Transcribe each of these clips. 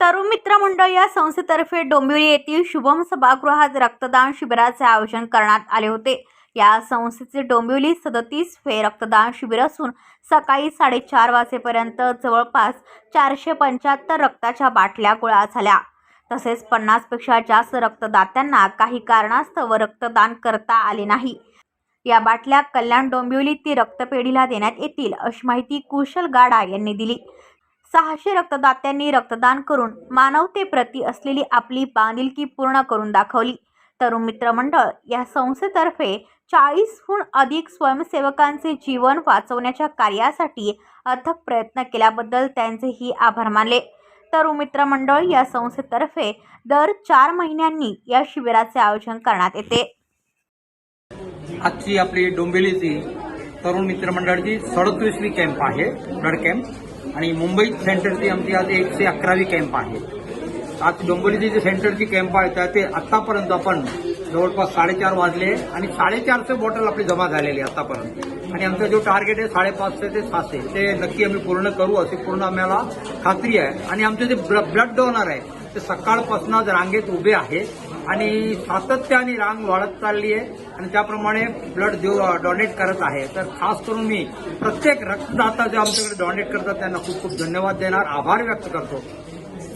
तरुण मित्र मंडळ या संस्थेतर्फे डोंबिवली येथील शुभम सभागृहात रक्तदान शिबिराचे आयोजन करण्यात आले होते. या संस्थेचे डोंबिवली सदतीस फे रक्तदान शिबिर असून सकाळी साडेचार वाजेपर्यंत जवळपास चारशे पंच्याहत्तर रक्ताच्या बाटल्या गोळा झाल्या. तसेच पन्नासपेक्षा जास्त रक्तदात्यांना काही कारणास्तव रक्तदान करता आले नाही. या बाटल्या कल्याण डोंबिवली ती रक्तपेढीला देण्यात येतील अशी माहिती कुशल गाडा यांनी दिली. सहाशे रक्तदात्यांनी रक्तदान करून मानवतेप्रती असलेली आपली बांधिलकी पूर्ण करून दाखवली. तरुण मित्रमंडळ या संस्थेतर्फे चाळीसहून अधिक स्वयंसेवकांचे जीवन वाचवण्याच्या कार्यासाठी अथक प्रयत्न केल्याबद्दल त्यांचेही आभार मानले. तरुण मित्रमंडळ या संस्थेतर्फे दर चार महिन्यांनी या शिबिराचे आयोजन करण्यात येते. आजची आपली डोंबिवलीची तरुण मित्रमंडळची सडतीसवी कॅम्प आहे ब्लड कॅम्प आणि मुंबई सेंटरची आमची आज एकशे अकरावी कॅम्प आहे. आज डोंबिवलीची जी सेंटरची कॅम्प आहे त्या ते आतापर्यंत आपण जवळपास साडेचार वाजले आणि साडेचारशे बॉटल आपली जमा झालेली आहे आतापर्यंत. आणि आमचा जो टार्गेट आहे साडेपाचशे ते सातशे ते नक्की आम्ही पूर्ण करू अशी पूर्ण आम्हाला खात्री आहे. आणि आमचे जे ब्लड डोनर आहे ते सकाळपासूनच रांगेत उभे आहेत आणि सातत्याने रांग वाढत चालली आहे. आणि त्याप्रमाणे ब्लड देऊ डोनेट करत आहे. तर खास करून मी प्रत्येक रक्तदाता जे आमच्याकडे डोनेट करतात त्यांना खूप खूप धन्यवाद देणार. आभार व्यक्त करतो.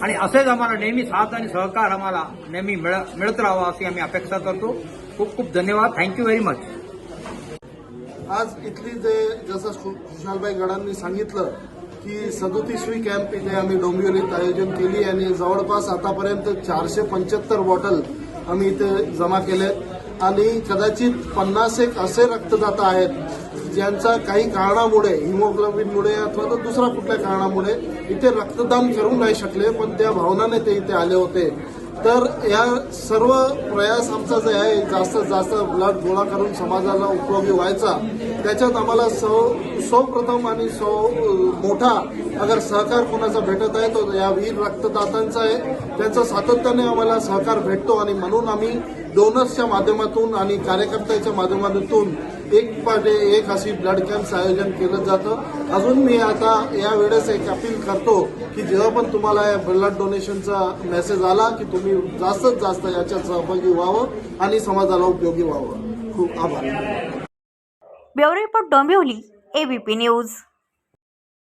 आणि असेच आम्हाला नेहमी साथ आणि सहकार आम्हाला नेहमी मिळ- मिळत राहावा अशी आम्ही अपेक्षा करतो. खूप खूप धन्यवाद. थँक्यू व्हेरी मच आज इथली जे जसं खुशालबाई गडांनी सांगितलं की सदोतीसवी कॅम्प इथे आम्ही डोंबिवलीत आयोजन केली आणि जवळपास आतापर्यंत चारशे पंच्याहत्तर बॉटल आम्ही इथे जमा केलेत. आणि कदाचित पन्नास एक असे रक्तदाता आहेत ज्यांचा काही कारणामुळे हिमोग्लोबिनमुळे अथवा तर दुसऱ्या कुठल्या कारणामुळे इथे रक्तदान करू नाही शकले पण त्या भावनाने ते इथे आले होते. तर या सर्व प्रयास आमचा जे आहे जास्तीत जास्त ब्लड गोळा करून समाजाला उपयोगी व्हायचा. त्याच्यात आम्हाला सौ सौप्रथम आणि सौ मोठा अगर सहकार कोणाचा भेटत आहे तो या वीर रक्तदातांचा आहे. त्यांचा सातत्याने आम्हाला सहकार भेटतो आणि म्हणून आम्ही डोनर्सच्या माध्यमातून आणि कार्यकर्त्याच्या माध्यमातून एक पाटे एक अशी ब्लड कॅम्पचं आयोजन केलं जातं. अजून मी आता या वेळेस एक अपील करतो की जेव्हा पण तुम्हाला या ब्लड डोनेशनचा मेसेज आला की तुम्ही जास्तीत जास्त याच्यात सहभागी व्हावं आणि समाजाला उपयोगी व्हावं. खूप आभार. Bureau report Dombivli ABP news